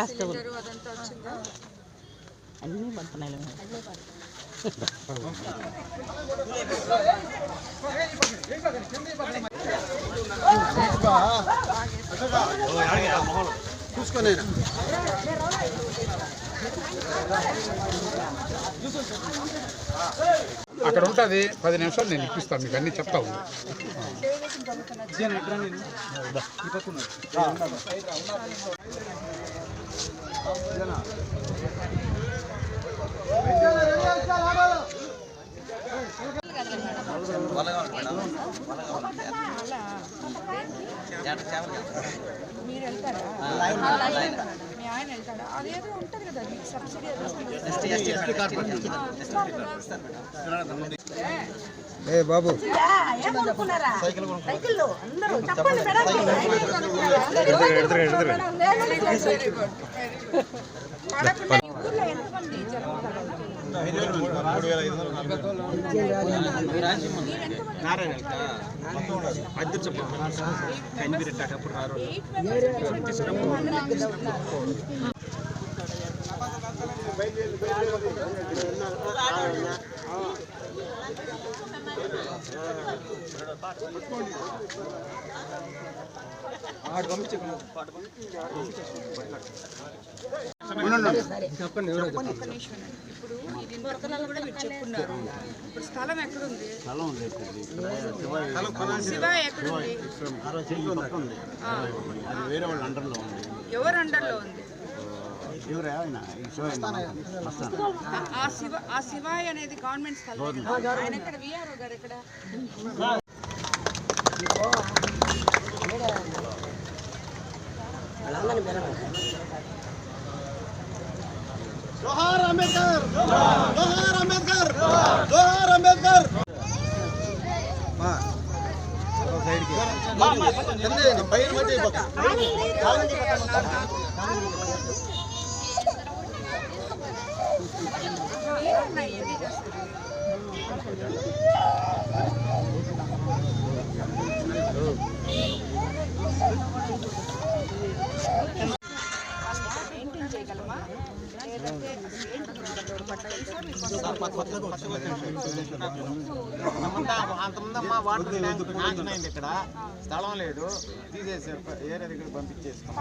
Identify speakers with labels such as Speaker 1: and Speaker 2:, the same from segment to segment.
Speaker 1: Gas stove అన్నీ పడుతున్నాయి
Speaker 2: చూసుకొనేనా
Speaker 3: అక్కడ ఉంటుంది. పది నిమిషాలు నేను ఇప్పిస్తాను. మీకు అన్ని చెప్తా ఉన్నా.
Speaker 4: మీరు వెళ్తారా? మీ ఆయన వెళ్తాడా? అదేదో ఉంటుంది కదా మీకు సబ్సిడీ.
Speaker 2: ఏ బాబు.
Speaker 4: వెరీ గుడ్ పడకుండా ఈ ఊర్లో ఎంతమంది జరుగుతారు ఒక్క నిమిషం అండి. ఇప్పుడు ఇది ఇంతకుముందు కూడా మీరు చెప్పున్నారు ఇప్పుడు స్థలం ఎక్కడుంది శివ ఎక్కడుంది ఆ.
Speaker 2: అది వేరే వాళ్ళ అండర్లో ఉంది
Speaker 4: ఎవరు అండర్లో ఉంది ఆ- ఆ శివ అనేది గవర్నమెంట్ స్థలం ఆయన ఎక్కడ విఆర్ఓ గారు ఎక్కడ
Speaker 2: జోహార్ అంబేద్కర్ జోహార్ అంబేద్కర్ జోహార్ అంబేద్కర్ పైన మట్టి
Speaker 4: మీరన్నా మీకు
Speaker 5: మా వాటర్ ట్యాంక్ నాశనం అయింది ఇక్కడ స్థలం లేదు తీసేసారు ఏరియా దగ్గర పంపించేస్తాం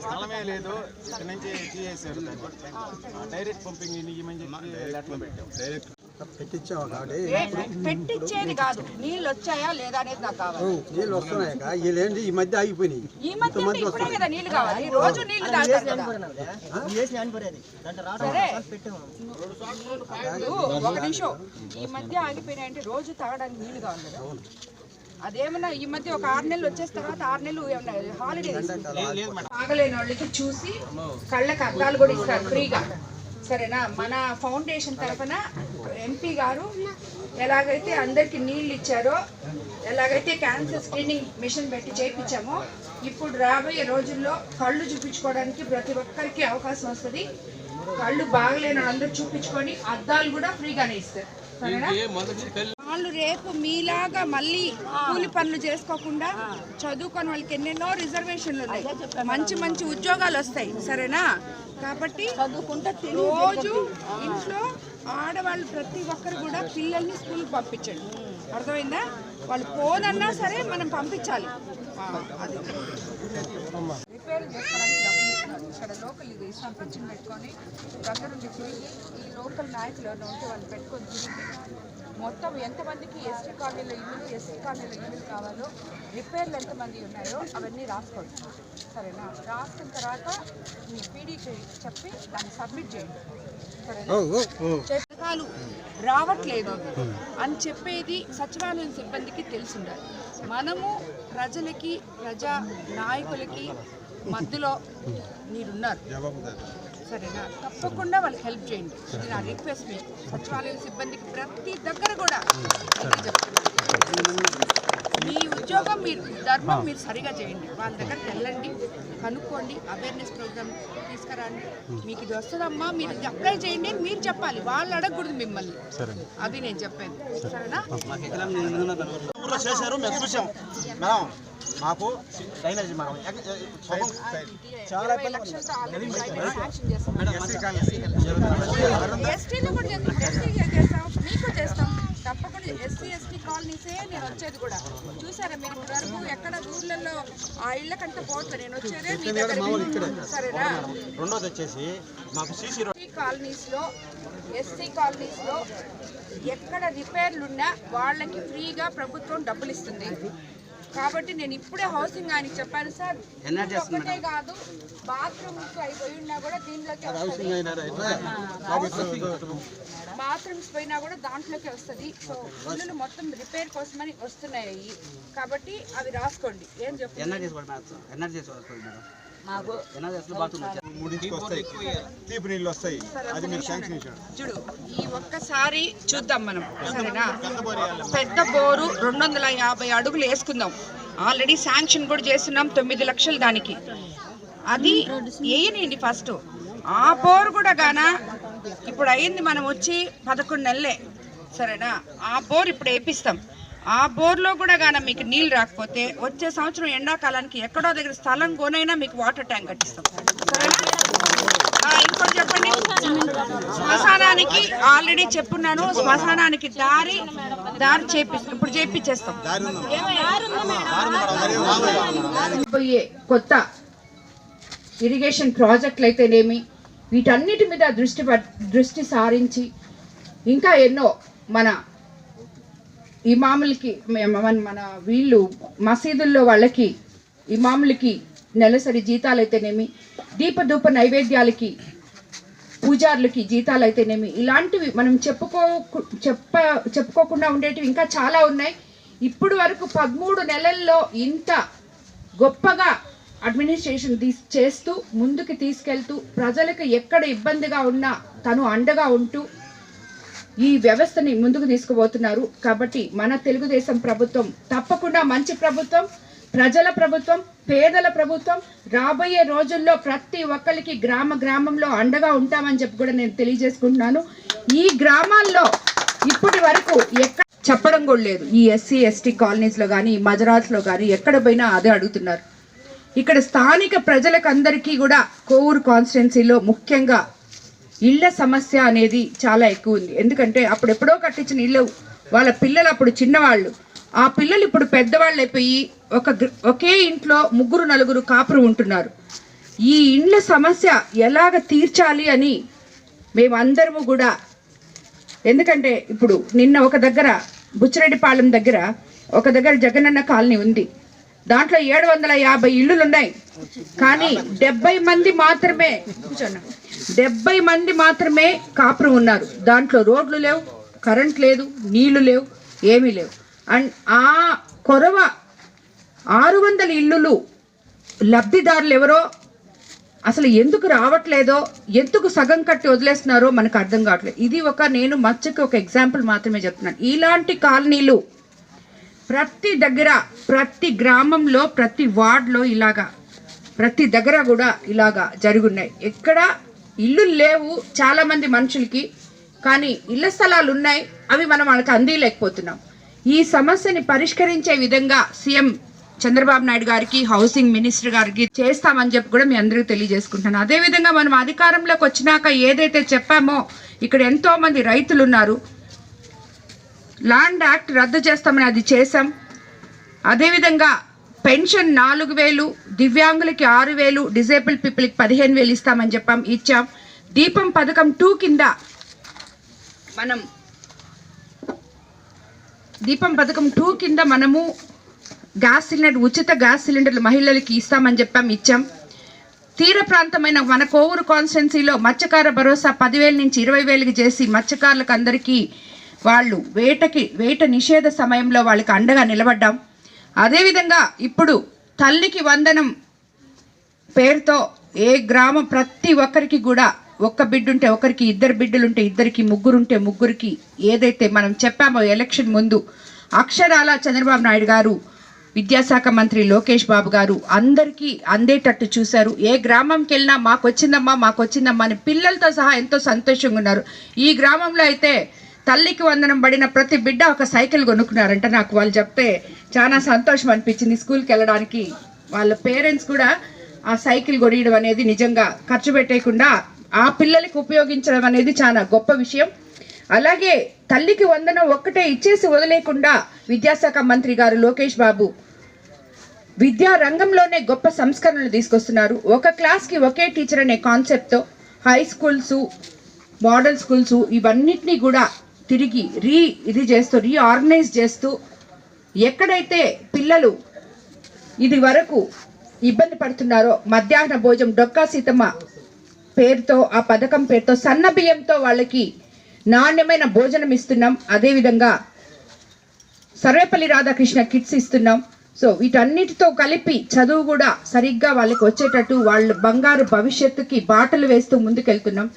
Speaker 5: స్థలమే లేదు ఇక్కడ నుంచి తీసేసారు డైరెక్ట్ పంపింగ్ ఇవ్వమని చెప్పి లెటర్ పెట్టాం
Speaker 4: పెట్టించేది కాదు. నీళ్ళు వచ్చాయా లేదా అనేది నాకు కావాలి.
Speaker 2: నీళ్ళు వస్తున్నాయి వీళ్ళేంటి ఈ మధ్య ఆగిపోయినాయి.
Speaker 4: ఈ మధ్య అంటే ఇప్పుడే కదా నీళ్ళు కావాలి. రోజు నీళ్ళు సరే. ఒక నిమిషం. ఈ మధ్య ఆగిపోయినాయి అంటే రోజు తాగడానికి నీళ్ళు కావాలి కదా. అదేమన్నా ఈ మధ్య ఒక ఆరు నెలలు వచ్చేసిన తర్వాత ఆరు నెలలు ఏమన్నా హాలిడే తాగలేని వాళ్ళకి చూసి కళ్ళకి అద్దాలు కూడా ఇస్తారు ఫ్రీగా. సరేనా? మన ఫౌండేషన్ తరఫున ఎంపీ గారు ఎలాగైతే అందరికి నీళ్ళు ఇచ్చారో ఎలాగైతే క్యాన్సర్ స్క్రీనింగ్ మిషన్ పెట్టి చేయించామో ఇప్పుడు రాబోయే రోజుల్లో కళ్ళు చూపించుకోవడానికి ప్రతి ఒక్కరికి అవకాశం వస్తుంది. కళ్ళు బాగలేని అందరూ చూపించుకొని అద్దాలు కూడా ఫ్రీగానే ఇస్తారు. వాళ్ళు రేపు మీలాగా మళ్ళీ కూలి పనులు చేసుకోకుండా చదువుకొని వాళ్ళకి ఎన్నెన్నో రిజర్వేషన్లు ఉన్నాయి. మంచి మంచి ఉద్యోగాలు వస్తాయి సరేనా? కాబట్టి చదువుకుంటే రోజు ఇంట్లో ఆడవాళ్ళు ప్రతి ఒక్కరు కూడా పిల్లల్ని స్కూల్కి పంపించండి. అర్థమైందా? వాళ్ళు పోనన్నా సరే మనం పంపించాలి. అది రిపేర్ చేసుకోవడానికి డబ్బులు ఇస్తున్నారు ఇక్కడ లోకల్ ఇది ఇస్తాం పిచ్చిని పెట్టుకొని దగ్గర నుండి తిరిగి ఈ లోకల్ నాయకులు ఎవరైనా ఉంటే వాళ్ళు పెట్టుకొని తిరిగి మొత్తం ఎంతమందికి ఎస్టీ కాలనీలో ఇల్లు ఎస్టీ కాలనీలో ఇల్లు కావాలో రిపేర్లు ఎంతమంది ఉన్నాయో అవన్నీ రాసుకోండి. సరేనా? రాసుకున్న తర్వాత మీ పీడీకి చెప్పి దాన్ని సబ్మిట్ చేయండి. సరేనా? రావట్లేదు అని చెప్పేది సచివాలయం సిబ్బందికి తెలిసి ఉండాలి మనము ప్రజలకి ప్రజా నాయకులకి మధ్యలో మీరున్నారు. సరేనా? తప్పకుండా వాళ్ళకి హెల్ప్ చేయండి. ఇది నా రిక్వెస్ట్ మీకు సచివాలయం సిబ్బందికి ప్రతి దగ్గర కూడా. మీ ఉద్యోగం మీరు ధర్మం మీరు సరిగా చేయండి. వాళ్ళ దగ్గరికి వెళ్ళండి కనుక్కోండి అవేర్నెస్ ప్రోగ్రామ్ తీసుకురండి. మీకు ఇది వస్తుందమ్మా మీరు ఇది అప్లై చేయండి అని మీరు చెప్పాలి. వాళ్ళు అడగకూడదు మిమ్మల్ని. అది నేను చెప్పాను సరేనా?
Speaker 5: చేశారు మేము చూసాం. మేడం
Speaker 2: మాకు డ్రైనేజ్ మనం చాలా
Speaker 4: తప్పకుండా ఎస్సీ ఎస్టీ కాలనీసే నేను వచ్చేది కూడా. చూసారా మీరు ఇప్పటి వరకు ఎక్కడ ఊర్లలో ఆ ఇళ్ళ కంటే పోతుంది నేను వచ్చేదే మీ దగ్గర. సరేనా?
Speaker 2: రెండోది వచ్చేసి మాకు సీసీ
Speaker 4: కాలనీస్లో ఎస్సీ కాలనీస్లో ఎక్కడ రిపేర్లు ఉన్నా వాళ్ళకి ఫ్రీగా ప్రభుత్వం డబ్బులు ఇస్తుంది. కాబట్టి నేను ఇప్పుడే హౌసింగ్ ఆయనకి చెప్పాను సార్ ఒకటే కాదు బాత్రూమ్స్ అయిపోయి ఉన్నా కూడా దీనిలోకి వస్తుంది. బాత్రూమ్స్ పోయినా కూడా దాంట్లోకి వస్తుంది. సో ఇల్లులు మొత్తం రిపేర్ కోసమని వస్తున్నాయి కాబట్టి అవి రాసుకోండి. ఏం చెప్తాను
Speaker 5: తీపి నీళ్ళు వస్తాయి. అది మీరు శాంక్షన్
Speaker 4: చూడు ఈ ఒక్కసారి చూద్దాం మనం. సరేనా? పెద్ద బోరు రెండు వందల యాభై అడుగులు వేసుకుందాం. ఆల్రెడీ శాంక్షన్ కూడా చేస్తున్నాం తొమ్మిది లక్షలు దానికి. అది వేయనండి ఫస్ట్ ఆ బోరు కూడా గాన ఇప్పుడు అయింది మనం వచ్చి పదకొండు నెలలే. సరేనా? ఆ బోర్ ఇప్పుడు వేపిస్తాం. ఆ బోర్లో కూడా కానీ మీకు నీళ్ళు రాకపోతే వచ్చే సంవత్సరం ఎండాకాలానికి ఎక్కడో దగ్గర స్థలం కొనైనా మీకు వాటర్ ట్యాంక్ కట్టిస్తాం. ఇంకోటి చెప్పండి? శ్మశానానికి ఆల్రెడీ చెప్పున్నాను. శ్మశానానికి దారి దారి చేపి ఇప్పుడు చేపించేస్తాం పోయే కొత్త ఇరిగేషన్ ప్రాజెక్టులు అయితేనేమి వీటన్నిటి మీద దృష్టి దృష్టి సారించి ఇంకా ఎన్నో మన ఇమాములకి మన వీళ్ళు మసీదుల్లో వాళ్ళకి ఇమాములకి నెలసరి జీతాలు అయితేనేమి దీపధూప నైవేద్యాలకి పూజార్లకి జీతాలు అయితేనేమి ఇలాంటివి మనం చెప్పుకో చెప్ప చెప్పుకోకుండా ఉండేటివి ఇంకా చాలా ఉన్నాయి. ఇప్పుడు వరకు పదమూడు నెలల్లో ఇంత గొప్పగా అడ్మినిస్ట్రేషన్ తీస్ చేస్తూ ముందుకు తీసుకెళ్తూ ప్రజలకు ఎక్కడ ఇబ్బందిగా ఉన్నా తను అండగా ఉంటూ ఈ వ్యవస్థని ముందుకు తీసుకుపోతున్నారు. కాబట్టి మన తెలుగుదేశం ప్రభుత్వం తప్పకుండా మంచి ప్రభుత్వం ప్రజల ప్రభుత్వం పేదల ప్రభుత్వం. రాబోయే రోజుల్లో ప్రతి ఒక్కరికి గ్రామ గ్రామంలో అండగా ఉంటామని చెప్పి కూడా నేను తెలియజేసుకుంటున్నాను. ఈ గ్రామాల్లో ఇప్పటి వరకు ఎక్కడ చెప్పడం కూడా లేదు. ఈ ఎస్సీ ఎస్టీ కాలనీస్లో కానీ మజరాత్లో కానీ ఎక్కడ పోయినా అదే అడుగుతున్నారు. ఇక్కడ స్థానిక ప్రజలకు అందరికీ కూడా కోవూరు కాన్స్టిట్యున్సీలో ముఖ్యంగా ఇళ్ళ సమస్య అనేది చాలా ఎక్కువ ఉంది. ఎందుకంటే అప్పుడు ఎప్పుడో కట్టించిన ఇళ్ళు వాళ్ళ పిల్లలు అప్పుడు చిన్నవాళ్ళు. ఆ పిల్లలు ఇప్పుడు పెద్దవాళ్ళు అయిపోయి ఒక ఒకే ఇంట్లో ముగ్గురు నలుగురు కాపురు ఉంటున్నారు. ఈ ఇండ్ల సమస్య ఎలాగ తీర్చాలి అని మేమందరము కూడా ఎందుకంటే ఇప్పుడు నిన్న ఒక దగ్గర బుచ్చిరెడ్డిపాలెం దగ్గర ఒక దగ్గర జగనన్న కాలనీ ఉంది. దాంట్లో ఏడు వందల యాభై ఇల్లులు ఉన్నాయి కానీ డెబ్బై మంది మాత్రమే డెబ్బై మంది మాత్రమే కాపురం ఉన్నారు. దాంట్లో రోడ్లు లేవు కరెంట్ లేదు నీళ్ళు లేవు ఏమీ లేవు. అండ్ ఆ కొరవ ఆరు వందల ఇల్లులు లబ్ధిదారులు ఎవరో అసలు ఎందుకు రావట్లేదో ఎందుకు సగం కట్టి వదిలేస్తున్నారో మనకు అర్థం కావట్లేదు. ఇది ఒక నేను మచ్చకి ఒక ఎగ్జాంపుల్ మాత్రమే చెప్తున్నాను. ఇలాంటి కాలనీలు ప్రతి దగ్గర ప్రతి గ్రామంలో ప్రతి వార్డులో ఇలాగా ప్రతి దగ్గర కూడా ఇలాగా జరుగున్నాయి. ఎక్కడ ఇల్లు లేవు చాలామంది మనుషులకి కానీ ఇళ్ళ స్థలాలు ఉన్నాయి అవి మనం వాళ్ళకి అందిలేకపోతున్నాం ఈ సమస్యని పరిష్కరించే విధంగా సీఎం చంద్రబాబు నాయుడు గారికి హౌసింగ్ మినిస్టర్ గారికి చేస్తామని చెప్పి కూడా మీ అందరికీ తెలియజేసుకుంటాను అదేవిధంగా మనం అధికారంలోకి వచ్చినాక ఏదైతే చెప్పామో ఇక్కడ ఎంతోమంది రైతులు ఉన్నారు ల్యాండ్ యాక్ట్ రద్దు చేస్తామని అది చేశాం. అదేవిధంగా పెన్షన్ నాలుగు వేలు దివ్యాంగులకి ఆరు వేలు డిజేబుల్ పీపుల్కి పదిహేను వేలు ఇస్తామని చెప్పాం ఇచ్చాం. దీపం పథకం టూ కింద మనం దీపం పథకం టూ కింద మనము గ్యాస్ సిలిండర్ ఉచిత గ్యాస్ సిలిండర్లు మహిళలకి ఇస్తామని చెప్పాం ఇచ్చాం. తీర ప్రాంతమైన మన కోవూరు కాన్స్టిట్యున్సీలో మత్స్యకార భరోసా పదివేల నుంచి ఇరవై వేలకి చేసి మత్స్యకారులకు అందరికీ వాళ్ళు వేటకి వేట నిషేధ సమయంలో వాళ్ళకి అండగా నిలబడ్డాం. అదేవిధంగా ఇప్పుడు తల్లికి వందనం పేరుతో ఏ గ్రామం ప్రతి ఒక్కరికి కూడా ఒక్క బిడ్డుంటే ఒకరికి ఇద్దరు బిడ్డలుంటే ఇద్దరికి ముగ్గురుంటే ముగ్గురికి ఏదైతే మనం చెప్పామో ఎలక్షన్ ముందు అక్షరాల చంద్రబాబు నాయుడు గారు విద్యాశాఖ మంత్రి లోకేష్ బాబు గారు అందరికీ అందేటట్టు చూశారు. ఏ గ్రామంకి వెళ్ళినా మాకు వచ్చిందమ్మా మాకు వచ్చిందమ్మా అని పిల్లలతో సహా ఎంతో సంతోషంగా ఉన్నారు. ఈ గ్రామంలో అయితే తల్లికి వందనం పడిన ప్రతి బిడ్డ ఒక సైకిల్ కొనుక్కున్నారంట. నాకు వాళ్ళు చెప్తే చాలా సంతోషం అనిపించింది స్కూల్కి వెళ్ళడానికి. వాళ్ళ పేరెంట్స్ కూడా ఆ సైకిల్ కొనియడం అనేది నిజంగా ఖర్చు పెట్టేయకుండా ఆ పిల్లలకి ఉపయోగించడం అనేది చాలా గొప్ప విషయం. అలాగే తల్లికి వందనం ఒక్కటే ఇచ్చేసి వదిలేకుండా విద్యాశాఖ మంత్రి గారు లోకేష్ బాబు విద్యా రంగంలోనే గొప్ప సంస్కరణలు తీసుకొస్తున్నారు. ఒక క్లాస్కి ఒకే టీచర్ అనే కాన్సెప్ట్తో హై స్కూల్స్ మోడల్ స్కూల్స్ ఇవన్నిటినీ కూడా తిరిగి రీ ఇది చేస్తూ రీఆర్గనైజ్ చేస్తూ ఎక్కడైతే పిల్లలు ఇది వరకు ఇబ్బంది పడుతున్నారో మధ్యాహ్న భోజనం డొక్కా సీతమ్మ పేరుతో ఆ పథకం పేరుతో సన్న బియ్యంతో వాళ్ళకి నాణ్యమైన భోజనం ఇస్తున్నాం. అదేవిధంగా సర్వేపల్లి రాధాకృష్ణ కిట్స్ ఇస్తున్నాం. సో వీటన్నిటితో కలిపి చదువు కూడా సరిగ్గా వాళ్ళకి వచ్చేటట్టు వాళ్ళు బంగారు భవిష్యత్తుకి బాటలు వేస్తూ ముందుకెళ్తున్నాం.